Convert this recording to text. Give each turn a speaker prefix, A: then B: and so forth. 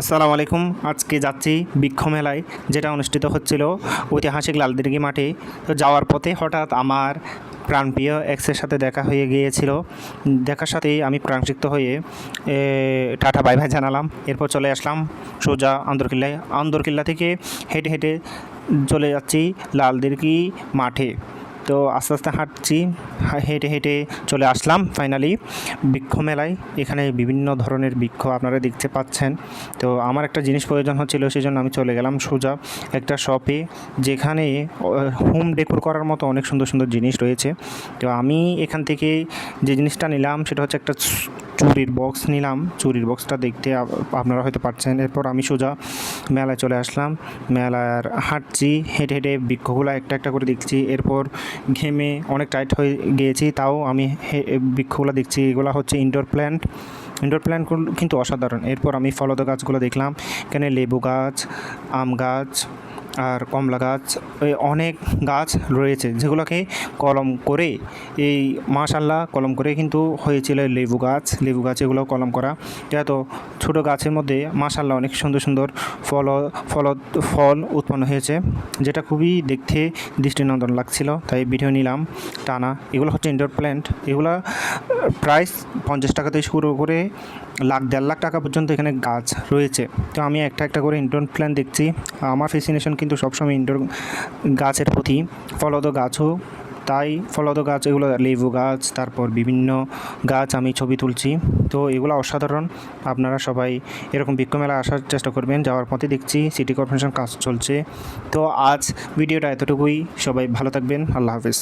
A: আসসালামু আলাইকুম। আজকে যাচ্ছি বৃক্ষ মেলায়, যেটা অনুষ্ঠিত হচ্ছিল ঐতিহাসিক লালদিঘি মাঠে। তো যাওয়ার পথে হঠাৎ আমার প্রাণপ্রিয় এক্সের সাথে দেখা হয়ে গিয়েছিল। দেখার সাথেই আমি প্রাণসিক্ত হয়ে টাটা বাই ভাই জানালাম। এরপর চলে আসলাম সোজা আন্দরকিল্লায়। আন্দরকিল্লা থেকে হেঁটে হেঁটে চলে যাচ্ছি লালদিঘি মাঠে। তো আস্তে আস্তে হাঁটছি হেঁটে হেঁটে চলে আসলাম ফাইনালি বৃক্ষ মেলায়। এখানে বিভিন্ন ধরনের বৃক্ষ আপনারা দেখতে পাচ্ছেন। তো আমার একটা জিনিস প্রয়োজন হচ্ছিল সেই জন্য আমি চলে গেলাম সোজা একটা শপে যেখানে হোম ডেকোর করার মতো অনেক সুন্দর সুন্দর জিনিস রয়েছে। তো আমি এখান থেকে যে জিনিসটা নিলাম, সেটা হচ্ছে একটা চুরির বক্স নিলাম। চুরির বক্সটা দেখতে আপনারা হয়তো পাচ্ছেন। এরপর আমি সোজা মেলায় চলে আসলাম। মেলার হাঁটছি, হেঁটে হেঁটে বৃক্ষগুলো একটা একটা করে দেখছি। এরপর ঘেমে অনেক টাইট হয়ে গিয়েছি। তাও আমি বৃক্ষগুলো দেখছি। এগুলো হচ্ছে ইনডোর প্ল্যান্ট ইনডোর প্ল্যান্টগুলো কিন্তু অসাধারণ। এরপর আমি ফলদ গাছগুলো দেখলাম। এখানে লেবু গাছ, আম গাছ আর কমলা গাছ অনেক গাছ রয়েছে যেগুলোকে কলম করে, এই মাশাল্লাহ কলম করে কিন্তু হয়েছিল লেবু গাছ। লেবু গাছ এগুলো কলম করা। এত ছোটো গাছের মধ্যে মাশাল্লাহ অনেক সুন্দর সুন্দর ফল ফল ফল উৎপন্ন হয়েছে, যেটা খুবই দেখতে দৃষ্টিনন্দন লাগছিল। তাই ভিডিও নিলাম, টানা। এগুলো হচ্ছে ইনডোর প্ল্যান্ট এগুলো, প্রাইস পঞ্চাশ টাকা থেকে শুরু করে লাখ, দেড় লাখ টাকা পর্যন্ত এখানে গাছ রয়েছে। তো আমি একটা একটা করে ইনডোর প্ল্যান্ট দেখছি। আমার ফেসিনেশন কিন্তু সবসময় ইনডোর গাছের প্রতি ফলদ গাছও, তাই ফলদ গাছ, এগুলো লেবু গাছ, তারপর বিভিন্ন গাছ আমি ছবি তুলছি। তো এগুলো অসাধারণ। আপনারা সবাই এরকম বৃক্ষ মেলা আসার চেষ্টা করবেন, যাওয়ার পথে দেখছি সিটি কর্পোরেশন কাজ চলছে। তো আজ ভিডিওটা এতটুকুই। সবাই ভালো থাকবেন। আল্লাহ হাফেজ।